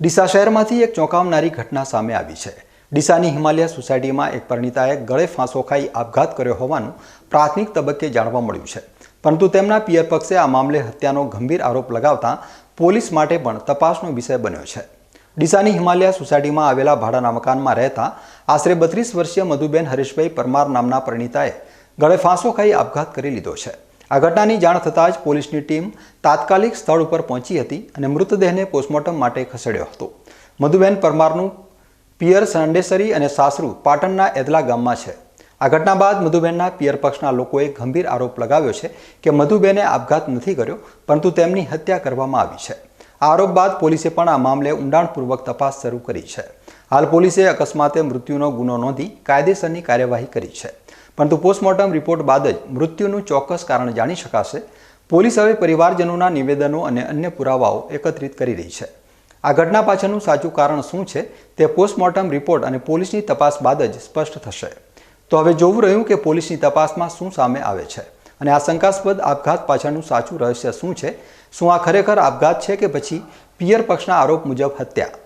ડીસા શહેરમાંથી એક ચોંકાવનારી ઘટના સામે આવી છે. ડીસાની હિમાલય સોસાયટીમાં એક પરિણીતાએ ગળે ફાંસો ખાઈ આપઘાત કર્યો હોવાનું પ્રાથમિક તબક્કે જાણવા મળ્યું છે. પરંતુ તેમના પિયર પક્ષે આ મામલે હત્યાનો ગંભીર આરોપ લગાવતા પોલીસ માટે પણ તપાસનો વિષય બન્યો છે. ડીસાની હિમાલય સોસાયટીમાં આવેલા ભાડાના મકાનમાં રહેતા આશરે બત્રીસ વર્ષીય મધુબેન હરીશભાઈ પરમાર નામના પરિણીતાએ ગળે ફાંસો ખાઈ આપઘાત કરી લીધો છે. આ ઘટનાની જાણ થતાં જ પોલીસની ટીમ તાત્કાલિક સ્થળ ઉપર પહોંચી હતી અને મૃતદેહને પોસ્ટમોર્ટમ માટે ખસેડ્યો હતો. મધુબેન પરમારનું પિયર સંડેસરી અને સાસરુ પાટણના એદલા ગામમાં છે. આ ઘટના બાદ મધુબેનના પિયર પક્ષના લોકોએ ગંભીર આરોપ લગાવ્યો છે કે મધુબેને આપઘાત નથી કર્યો, પરંતુ તેમની હત્યા કરવામાં આવી છે. આ આરોપ બાદ પોલીસે પણ આ મામલે ઊંડાણપૂર્વક તપાસ શરૂ કરી છે. હાલ પોલીસે અકસ્માતે મૃત્યુનો ગુનો નોંધી કાયદેસરની કાર્યવાહી કરી છે. પરંતુ પોસ્ટમોર્ટમ રિપોર્ટ બાદ જ મૃત્યુનું ચોક્કસ કારણ જાણી શકાશે. પોલીસ હવે પરિવારજનોના નિવેદનો અને અન્ય પુરાવાઓ એકત્રિત કરી રહી છે. આ ઘટના પાછળનું સાચું કારણ શું છે તે પોસ્ટમોર્ટમ રિપોર્ટ અને પોલીસની તપાસ બાદ જ સ્પષ્ટ થશે. તો હવે જોવું રહ્યું કે પોલીસની તપાસમાં શું સામે આવે છે અને આ શંકાસ્પદ આપઘાત પાછળનું સાચું રહસ્ય શું છે? શું આ ખરેખર આપઘાત છે કે પછી પિયર પક્ષના આરોપ મુજબ હત્યા?